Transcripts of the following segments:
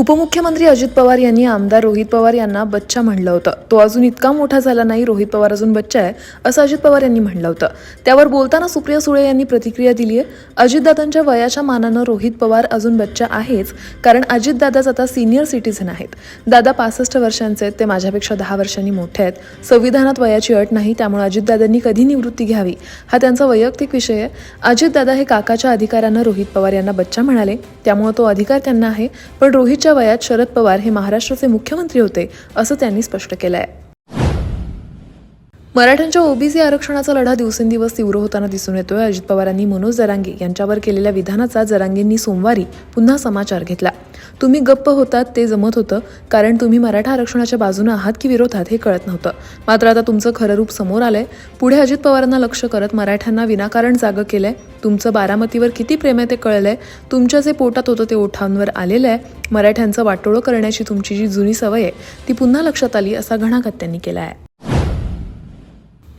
उपमुख्यमंत्री अजित पवार यांनी आमदार रोहित पवार यांना बच्चा म्हणलं होतं. तो अजून इतका मोठा झाला नाही रोहित पवार अजून बच्चा आहे असं अजित पवार यांनी म्हणलं होतं. त्यावर बोलताना सुप्रिया सुळे यांनी प्रतिक्रिया दिली आहे. अजितदादांच्या वयाच्या मानानं रोहित पवार अजून बच्चा आहेच कारण अजितदादाच आता सिनियर सिटीझन आहेत. दादा पासष्ट वर्षांचे आहेत ते माझ्यापेक्षा दहा वर्षांनी मोठे आहेत. संविधानात वयाची अट नाही त्यामुळे अजितदादांनी कधी निवृत्ती घ्यावी? हा त्यांचा वैयक्तिक विषय आहे. अजितदादा हे काकाच्या अधिकारानं रोहित पवार यांना बच्चा म्हणाले. त्यामुळे तो अधिकार त्यांना आहे पण रोहितच्या वयात शरद पवार हे महाराष्ट्राचे मुख्यमंत्री होते असं त्यांनी स्पष्ट केलं आहे मराठ्यांच्या ओबीसी आरक्षणाचा लढा दिवसेंदिवस तीव्र होताना दिसून येतोय. अजित पवारांनी मनोज जरांगे यांच्यावर केलेल्या विधानाचा जरांगेंनी सोमवारी पुन्हा समाचार घेतला. तुम्ही गप्प होतात ते जमत होतं कारण तुम्ही मराठा आरक्षणाच्या बाजूने आहात की विरोधात हे कळत नव्हतं. मात्र आता तुमचं खरं रूप समोर आलंय. पुढे अजित पवारांना लक्ष करत मराठ्यांना विनाकारण जागं केलंय. तुमचं बारामतीवर किती प्रेम आहे ते कळलंय. तुमच्या जे पोटात होतं ते ओठांवर आलेलं आहे मराठ्यांचं वाटोळं करण्याची तुमची जी जुनी सवय आहे ती पुन्हा लक्षात आली असा घणाघात त्यांनी केला आहे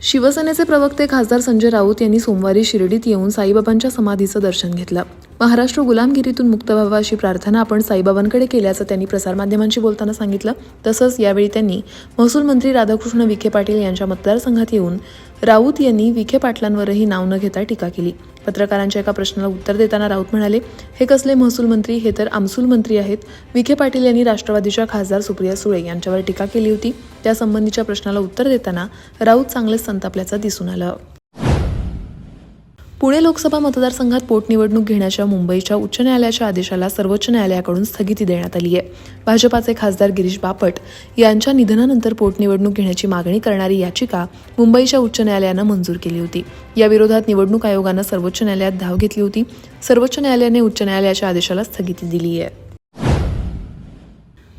शिवसेनेचे प्रवक्ते खासदार संजय राऊत यांनी सोमवारी शिर्डीत येऊन साईबाबांच्या समाधीचं दर्शन घेतलं. महाराष्ट्र गुलामगिरीतून मुक्त व्हावा अशी प्रार्थना आपण साईबाबांकडे केल्याचं त्यांनी प्रसारमाध्यमांशी बोलताना सांगितलं. तसंच यावेळी त्यांनी महसूल मंत्री राधाकृष्ण विखे पाटील यांच्या मतदारसंघात येऊन राऊत यांनी विखे पाटलांवरही नाव न घेता टीका केली. पत्रकारांच्या एका प्रश्नाला उत्तर देताना राऊत म्हणाले हे कसले महसूल मंत्री? हे तर आमसूल मंत्री आहेत. विखे पाटील यांनी राष्ट्रवादीच्या खासदार सुप्रिया सुळे यांच्यावर टीका केली होती. त्यासंबंधीच्या प्रश्नाला उत्तर देताना राऊत चांगलेच संतापल्याचं दिसून आलं. पुणे लोकसभा मतदारसंघात पोटनिवडणूक घेण्याच्या मुंबईच्या उच्च न्यायालयाच्या आदेशाला सर्वोच्च न्यायालयाकडून स्थगिती देण्यात आली आहे. भाजपाचे खासदार गिरीश बापट यांच्या निधनानंतर पोटनिवडणूक घेण्याची मागणी करणारी याचिका मुंबईच्या उच्च न्यायालयानं मंजूर केली होती. या विरोधात निवडणूक आयोगानं सर्वोच्च न्यायालयात धाव घेतली होती. सर्वोच्च न्यायालयाने उच्च न्यायालयाच्या आदेशाला स्थगिती दिली आहे.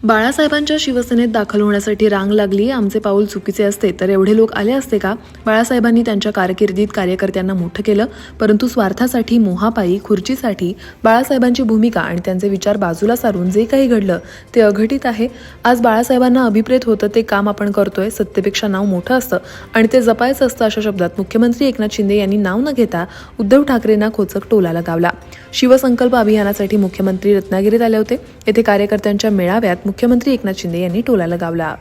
बाळासाहेबांच्या शिवसेनेत दाखल होण्यासाठी रांग लागली आमचे पाऊल चुकीचे असते तर एवढे लोक आले असते का? बाळासाहेबांनी त्यांच्या कारकिर्दीत कार्यकर्त्यांना मोठं केलं परंतु स्वार्थासाठी मोहापायी खुर्चीसाठी बाळासाहेबांची भूमिका आणि त्यांचे विचार बाजूला सारून जे काही घडलं ते अघटित आहे. आज बाळासाहेबांना अभिप्रेत होतं ते काम आपण करतोय सत्तेपेक्षा नाव मोठं असतं आणि ते जपायचं असतं अशा शब्दात मुख्यमंत्री एकनाथ शिंदे यांनी नाव न घेता उद्धव ठाकरेंना खोचक टोला लगावला शिवसंकल्प अभियानासाठी मुख्यमंत्री रत्नागिरीत आले होते. येथे कार्यकर्त्यांच्या मेळाव्यात मुख्यमंत्री एकनाथ शिंदे यांनी टोलाला गावला.